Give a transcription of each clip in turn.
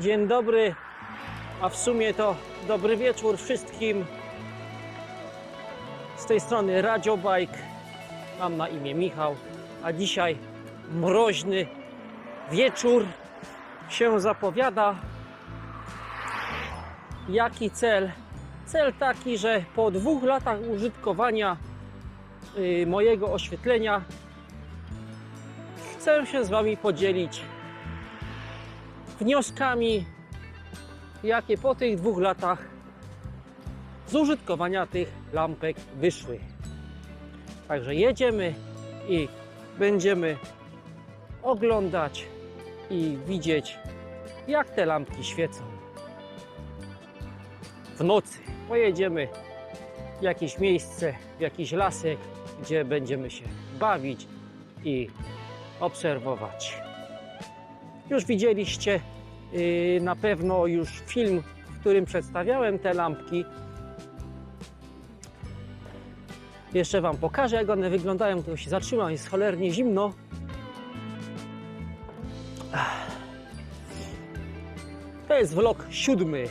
Dzień dobry, a w sumie to dobry wieczór wszystkim. Z tej strony Radio Bike. Mam na imię Michał, a dzisiaj mroźny wieczór się zapowiada. Jaki cel? Cel taki, że po dwóch latach użytkowania y, mojego oświetlenia chcę się z Wami podzielić wnioskami, jakie po tych dwóch latach z użytkowania tych lampek wyszły. Także jedziemy i będziemy oglądać i widzieć, jak te lampki świecą. W nocy pojedziemy w jakieś miejsce, w jakiś lasek, gdzie będziemy się bawić i obserwować. Już widzieliście yy, na pewno już film, w którym przedstawiałem te lampki. Jeszcze Wam pokażę, jak one wyglądają. To się zatrzymam, jest cholernie zimno. To jest vlog siódmy.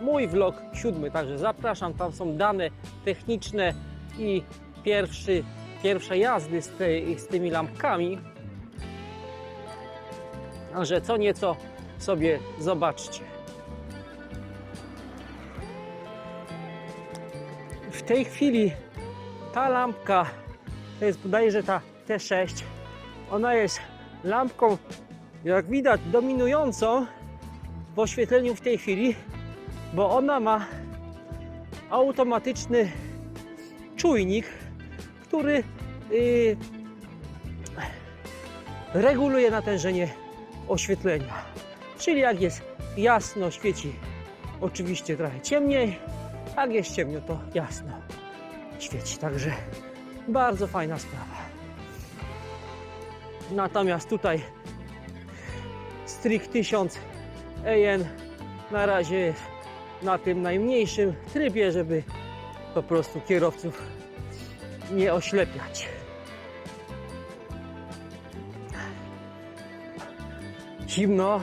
Mój vlog siódmy, także zapraszam. Tam są dane techniczne i pierwszy, pierwsze jazdy z, tej, z tymi lampkami. Także co nieco sobie zobaczcie. W tej chwili ta lampka, to jest bodajże ta T6, ona jest lampką, jak widać, dominującą w oświetleniu w tej chwili, bo ona ma automatyczny czujnik, który yy, reguluje natężenie oświetlenia. Czyli jak jest jasno, świeci oczywiście trochę ciemniej, jak jest ciemno, to jasno świeci. Także bardzo fajna sprawa. Natomiast tutaj Strix 1000 EN na razie jest na tym najmniejszym trybie, żeby po prostu kierowców nie oślepiać. Zimno,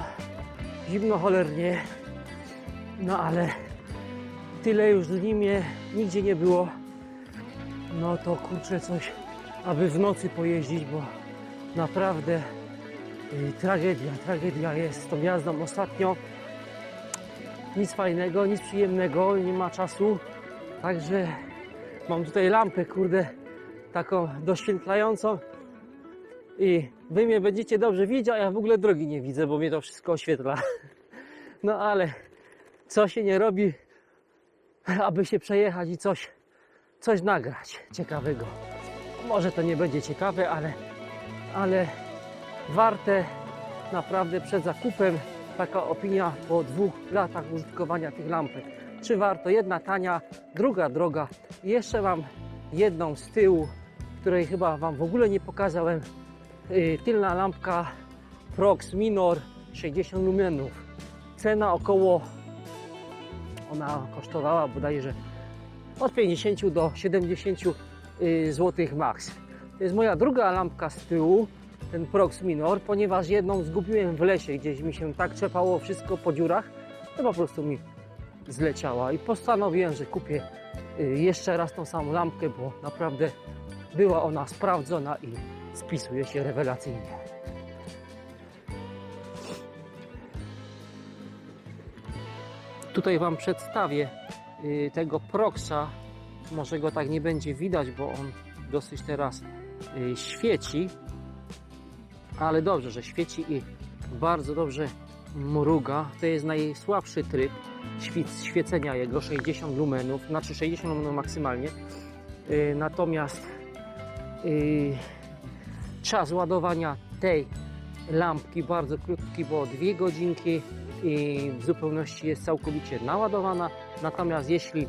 zimno cholernie, no ale tyle już z nim nie, nigdzie nie było. No to kurczę coś, aby w nocy pojeździć, bo naprawdę y, tragedia, tragedia jest z tą jazdą ostatnio. Nic fajnego, nic przyjemnego, nie ma czasu. Także mam tutaj lampę, kurde, taką doświetlającą i wy mnie będziecie dobrze widzieć, a ja w ogóle drogi nie widzę, bo mnie to wszystko oświetla. No ale co się nie robi, aby się przejechać i coś, coś nagrać ciekawego. Może to nie będzie ciekawe, ale, ale warte naprawdę przed zakupem taka opinia po dwóch latach użytkowania tych lampek. Czy warto? Jedna tania, druga droga. Jeszcze mam jedną z tyłu, której chyba Wam w ogóle nie pokazałem. Yy, tylna lampka Prox Minor 60 lumenów. Cena około, ona kosztowała bodajże od 50 do 70 zł max. To jest moja druga lampka z tyłu, ten Prox Minor, ponieważ jedną zgubiłem w lesie, gdzieś mi się tak trzepało wszystko po dziurach, to po prostu mi zleciała i postanowiłem, że kupię y, jeszcze raz tą samą lampkę, bo naprawdę była ona sprawdzona i spisuje się rewelacyjnie. Tutaj Wam przedstawię y, tego Proxa. Może go tak nie będzie widać, bo on dosyć teraz y, świeci. Ale dobrze, że świeci i bardzo dobrze mruga. To jest najsłabszy tryb świec- świecenia jego 60 lumenów, znaczy 60 lumenów maksymalnie. Y, Natomiast czas ładowania tej lampki bardzo krótki, bo dwie godzinki i w zupełności jest całkowicie naładowana. Natomiast jeśli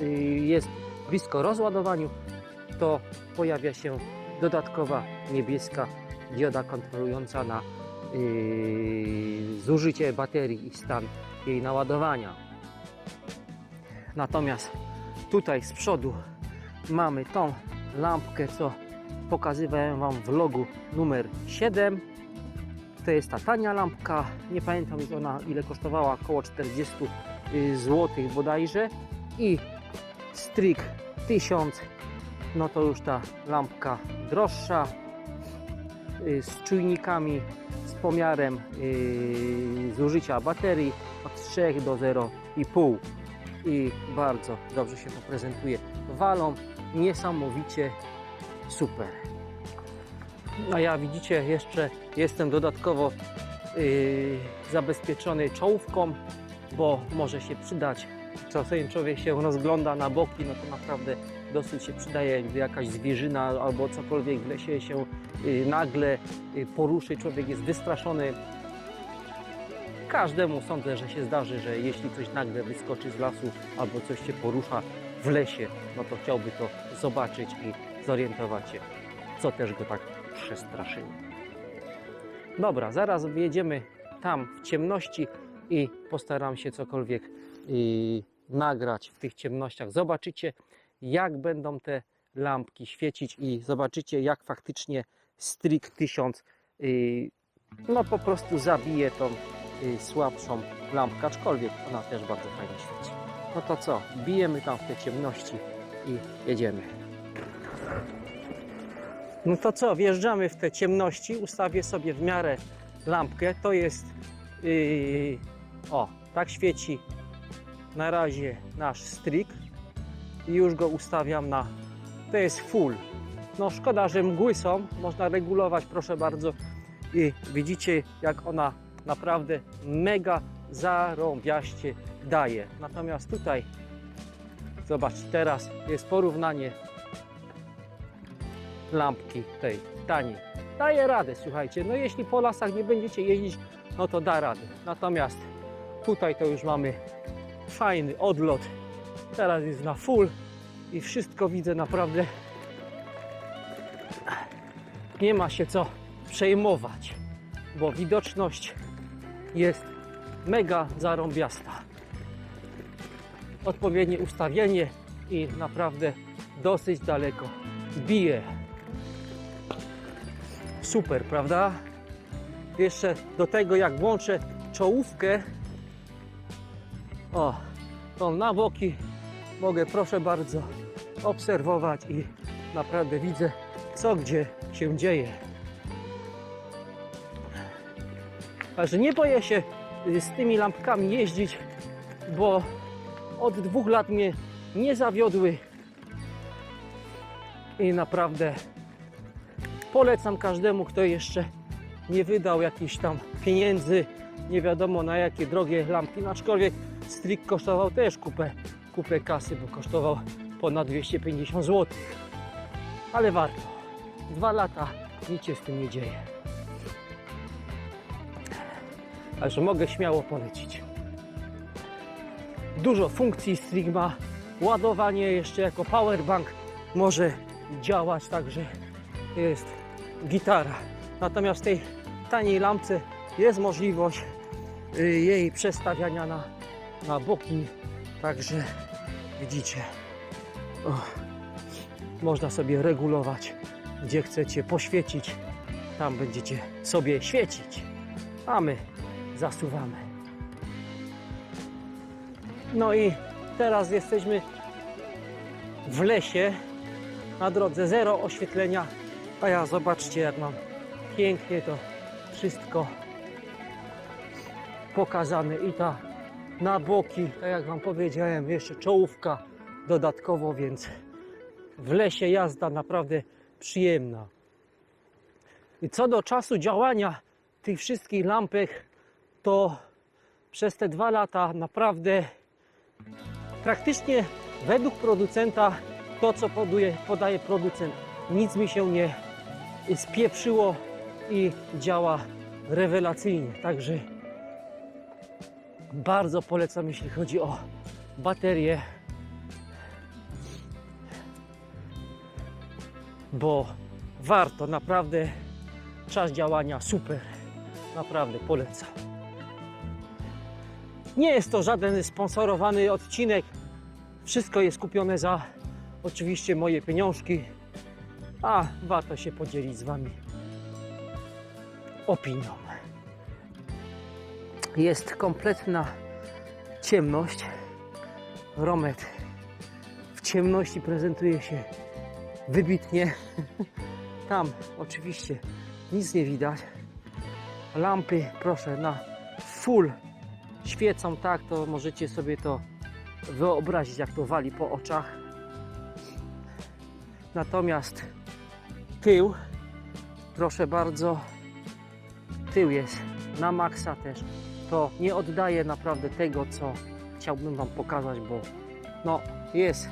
y, jest blisko rozładowaniu, to pojawia się dodatkowa niebieska dioda kontrolująca na y, zużycie baterii i stan jej naładowania. Natomiast tutaj z przodu mamy tą lampkę, co pokazywałem Wam w numer 7. to jest ta tania lampka. Nie pamiętam już ona ile kosztowała, około 40 zł bodajże. I strik 1000, no to już ta lampka droższa y, z czujnikami, z pomiarem y, zużycia baterii od 3 do 0,5 i bardzo dobrze się to prezentuje. Walą niesamowicie super. No ja widzicie jeszcze jestem dodatkowo yy, zabezpieczony czołówką, bo może się przydać. Czasem człowiek się rozgląda na boki, no to naprawdę dosyć się przydaje, gdy jakaś zwierzyna albo cokolwiek w lesie się yy, nagle yy, poruszy, człowiek jest wystraszony. Każdemu sądzę, że się zdarzy, że jeśli coś nagle wyskoczy z lasu albo coś się porusza w lesie, no to chciałby to zobaczyć i zorientować się, co też go tak przestraszyło. Dobra, zaraz wjedziemy tam w ciemności i postaram się cokolwiek nagrać w tych ciemnościach. Zobaczycie, jak będą te lampki świecić i zobaczycie, jak faktycznie Strik 1000 yy, no po prostu zabije tą yy, słabszą lampkę, aczkolwiek ona też bardzo fajnie świeci. No to co, bijemy tam w te ciemności i jedziemy. No to co, wjeżdżamy w te ciemności, ustawię sobie w miarę lampkę, to jest, yy, o, tak świeci na razie nasz strik i już go ustawiam na, to jest full. No szkoda, że mgły są, można regulować proszę bardzo i widzicie jak ona naprawdę mega zarąbiaście daje. Natomiast tutaj, zobaczcie, teraz jest porównanie lampki tej taniej. Daje radę, słuchajcie. No jeśli po lasach nie będziecie jeździć, no to da radę. Natomiast tutaj to już mamy fajny odlot. Teraz jest na full i wszystko widzę naprawdę. Nie ma się co przejmować, bo widoczność jest mega zarąbiasta. Odpowiednie ustawienie i naprawdę dosyć daleko bije. Super, prawda? Jeszcze do tego jak włączę czołówkę, o, to na boki mogę proszę bardzo obserwować i naprawdę widzę co gdzie się dzieje. Także nie boję się y, z tymi lampkami jeździć, bo od dwóch lat mnie nie zawiodły i naprawdę polecam każdemu, kto jeszcze nie wydał jakichś tam pieniędzy, nie wiadomo na jakie drogie lampki, no aczkolwiek strik kosztował też kupę, kupę kasy, bo kosztował ponad 250 zł. Ale warto. Dwa lata nic się z tym nie dzieje. Także mogę śmiało polecić. Dużo funkcji strik ma. Ładowanie jeszcze jako powerbank może działać, także jest gitara. Natomiast w tej taniej lampce jest możliwość y, jej przestawiania na, na boki, także widzicie, o, można sobie regulować, gdzie chcecie poświecić, tam będziecie sobie świecić, a my zasuwamy. No i teraz jesteśmy w lesie, na drodze zero oświetlenia, a ja zobaczcie jak mam pięknie to wszystko pokazane i ta na boki, tak jak Wam powiedziałem, jeszcze czołówka dodatkowo, więc w lesie jazda naprawdę przyjemna. I co do czasu działania tych wszystkich lampek, to przez te dwa lata naprawdę praktycznie według producenta to, co poduje, podaje producent, nic mi się nie spieprzyło i działa rewelacyjnie. Także bardzo polecam, jeśli chodzi o baterie, bo warto, naprawdę czas działania super, naprawdę polecam. Nie jest to żaden sponsorowany odcinek, wszystko jest kupione za oczywiście moje pieniążki, a warto się podzielić z Wami opinią. jest kompletna ciemność. Romet w ciemności prezentuje się wybitnie. Tam oczywiście nic nie widać. Lampy, proszę, na full świecą tak, to możecie sobie to wyobrazić, jak to wali po oczach. Natomiast tył, proszę bardzo, tył jest. Na maksa też. To nie oddaje naprawdę tego, co chciałbym Wam pokazać, bo no jest,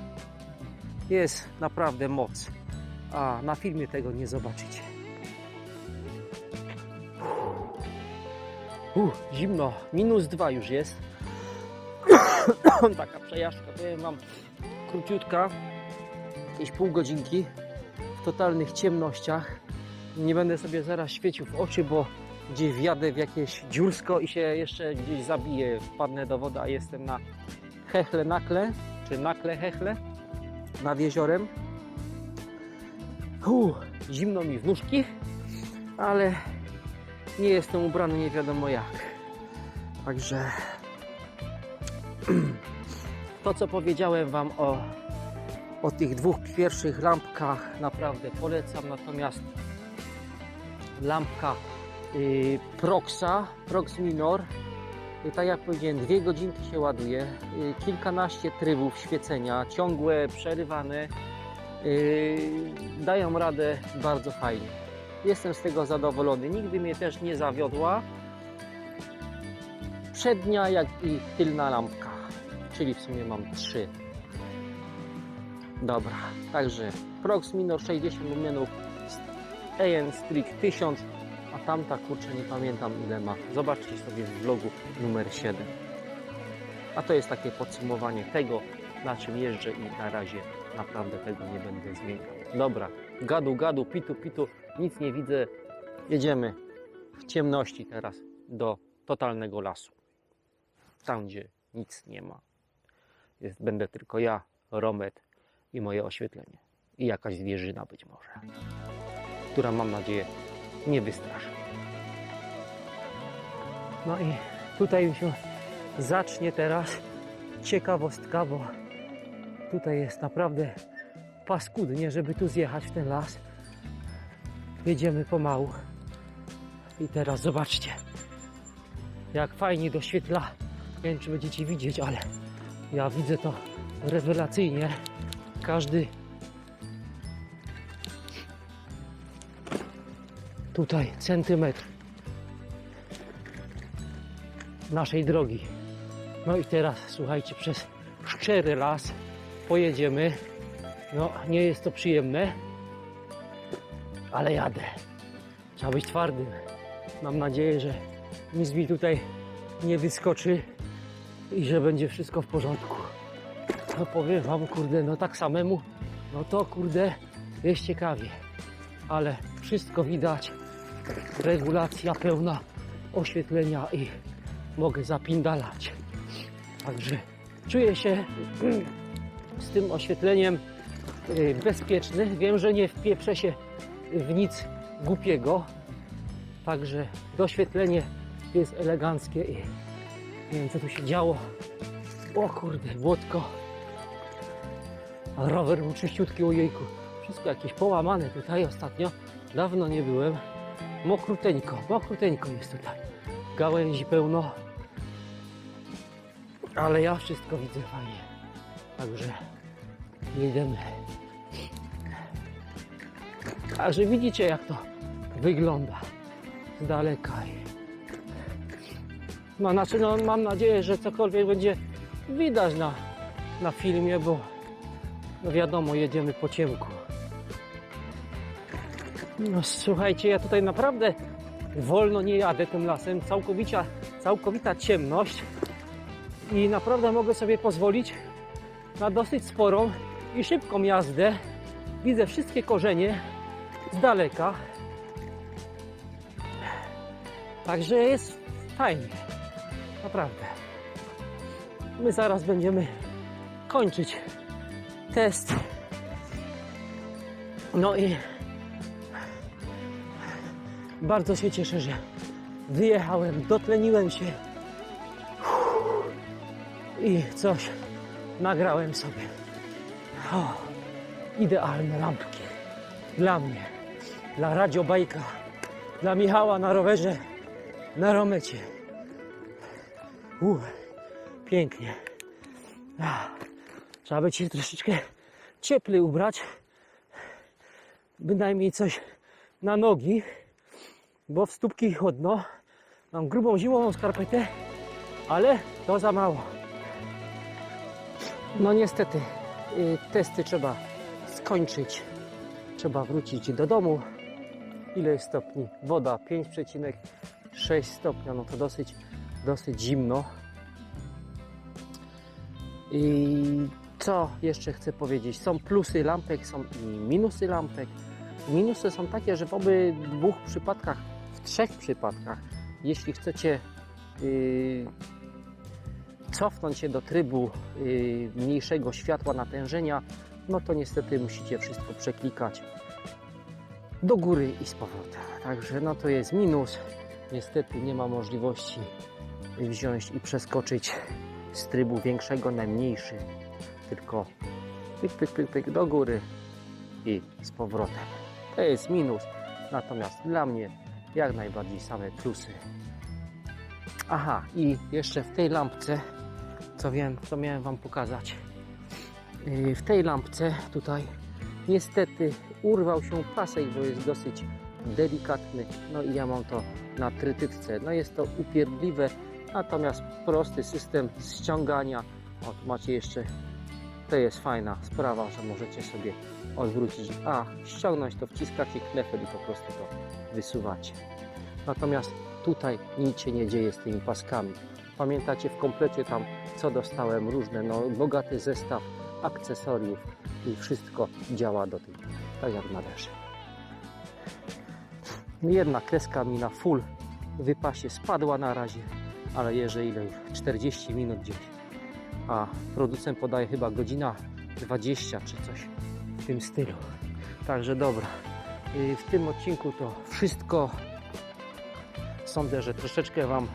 jest naprawdę moc, a na filmie tego nie zobaczycie. Zimno, minus dwa już jest. Taka przejażdżka, powiem Wam, króciutka, jakieś pół godzinki totalnych ciemnościach. Nie będę sobie zaraz świecił w oczy, bo gdzieś wjadę w jakieś dziursko i się jeszcze gdzieś zabiję, wpadnę do wody, a jestem na hechle nakle, czy nakle hechle nad jeziorem. Uff, zimno mi w nóżki, ale nie jestem ubrany nie wiadomo jak. Także to, co powiedziałem Wam o, o tych dwóch pierwszych lampkach, naprawdę polecam. Natomiast lampka y, Proxa, Prox Minor, y, tak jak powiedziałem, dwie godzinki się ładuje, y, kilkanaście trybów świecenia, ciągłe, przerywane, y, dają radę bardzo fajnie. Jestem z tego zadowolony. Nigdy mnie też nie zawiodła. Przednia, jak i tylna lampka. Czyli w sumie mam trzy. Dobra, także Prox Minor 60 lumenów, AN Strict 1000, a tamta kurczę nie pamiętam ile ma. Zobaczcie sobie w vlogu numer 7. A to jest takie podsumowanie tego, na czym jeżdżę i na razie naprawdę tego nie będę zmieniał. Dobra, gadu, gadu, pitu, pitu, nic nie widzę. Jedziemy w ciemności teraz do totalnego lasu. Tam, gdzie nic nie ma. Jest, będę tylko ja, Romet i moje oświetlenie. I jakaś zwierzyna być może, która mam nadzieję nie wystraszy. No i tutaj się zacznie teraz ciekawostka, bo tutaj jest naprawdę paskudnie, żeby tu zjechać w ten las. Jedziemy pomału. I teraz zobaczcie, jak fajnie doświetla. Nie wiem, czy będziecie widzieć, ale ja widzę to rewelacyjnie. Każdy tutaj centymetr naszej drogi. No i teraz słuchajcie, przez szczery las pojedziemy. No, nie jest to przyjemne, ale jadę. Trzeba być twardym. Mam nadzieję, że nic mi tutaj nie wyskoczy i że będzie wszystko w porządku. No powiem wam, kurde, no tak samemu, no to kurde, jest ciekawie. Ale wszystko widać, regulacja pełna oświetlenia i mogę zapindalać. Także czuję się z tym oświetleniem y, bezpieczny. Wiem, że nie wpieprzę się w nic głupiego. Także doświetlenie jest eleganckie i nie wiem co tu się działo. O kurde, błotko. A rower był czyściutki, ojejku. Wszystko jakieś połamane tutaj ostatnio. Dawno nie byłem. Mokruteńko, mokruteńko jest tutaj. Gałęzi pełno. Ale ja wszystko widzę fajnie. Także jedziemy. Także widzicie jak to wygląda z daleka. No, znaczy, no, mam nadzieję, że cokolwiek będzie widać na, na filmie, bo no wiadomo, jedziemy po ciemku. No słuchajcie, ja tutaj naprawdę wolno nie jadę tym lasem, całkowicia, całkowita ciemność i naprawdę mogę sobie pozwolić na dosyć sporą i szybką jazdę. Widzę wszystkie korzenie z daleka. Także jest fajnie. Naprawdę. My zaraz będziemy kończyć test. No i bardzo się cieszę, że wyjechałem, dotleniłem się i coś nagrałem sobie. O, idealne lampki. Dla mnie, dla radiobajka, dla Michała na rowerze, na romecie. U, pięknie. Ach, Trzeba by się troszeczkę cieplej ubrać. Bynajmniej coś na nogi, bo w stópki chłodno. Mam grubą zimową skarpetę, ale to za mało. No niestety, y, testy trzeba skończyć. Trzeba wrócić do domu. Ile jest stopni? Woda 5,6 stopnia, no to dosyć, dosyć zimno. I co jeszcze chcę powiedzieć? Są plusy lampek, są i minusy lampek. Minusy są takie, że w obydwu przypadkach, w trzech przypadkach, jeśli chcecie yy, cofnąć się do trybu yy, mniejszego światła natężenia, no to niestety musicie wszystko przeklikać do góry i z powrotem. Także no to jest minus. Niestety nie ma możliwości wziąć i przeskoczyć z trybu większego na mniejszy, tylko pyk, pyk, pyk, pyk do góry i z powrotem. To jest minus, natomiast dla mnie jak najbardziej same plusy. Aha, i jeszcze w tej lampce, co wiem, co miałem Wam pokazać. Yy, W tej lampce tutaj niestety urwał się pasek, bo jest dosyć delikatny. No i ja mam to na trytytce. No jest to upierdliwe, natomiast prosty system ściągania. O, tu macie jeszcze, to jest fajna sprawa, że możecie sobie odwrócić, a ściągnąć to wciskacie knefel i po prostu to wysuwacie. Natomiast tutaj nic się nie dzieje z tymi paskami. Pamiętacie w komplecie tam, co dostałem, różne, no bogaty zestaw akcesoriów i wszystko działa do tej, tak jak należy. Jedna kreska mi na full wypasie spadła na razie, ale jeżeli ile już 40 minut gdzieś, a producent podaje chyba godzina 20 czy coś w tym stylu. Także dobra, Y, w tym odcinku to wszystko. Sądzę, że troszeczkę Wam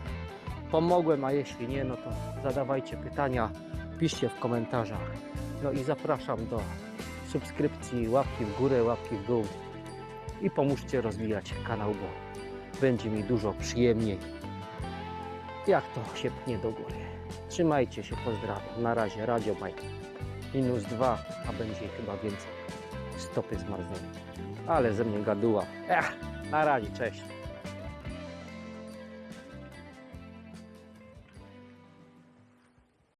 pomogłem, a jeśli nie, no to zadawajcie pytania, piszcie w komentarzach. No i zapraszam do subskrypcji, łapki w górę, łapki w dół i pomóżcie rozwijać kanał, bo będzie mi dużo przyjemniej, jak to się pnie do góry. Trzymajcie się, pozdrawiam. Na razie, Radio Mike. Minus dwa, a będzie chyba więcej. Stopy zmarznięte. Ale ze mnie gaduła. Ech, na razie, cześć.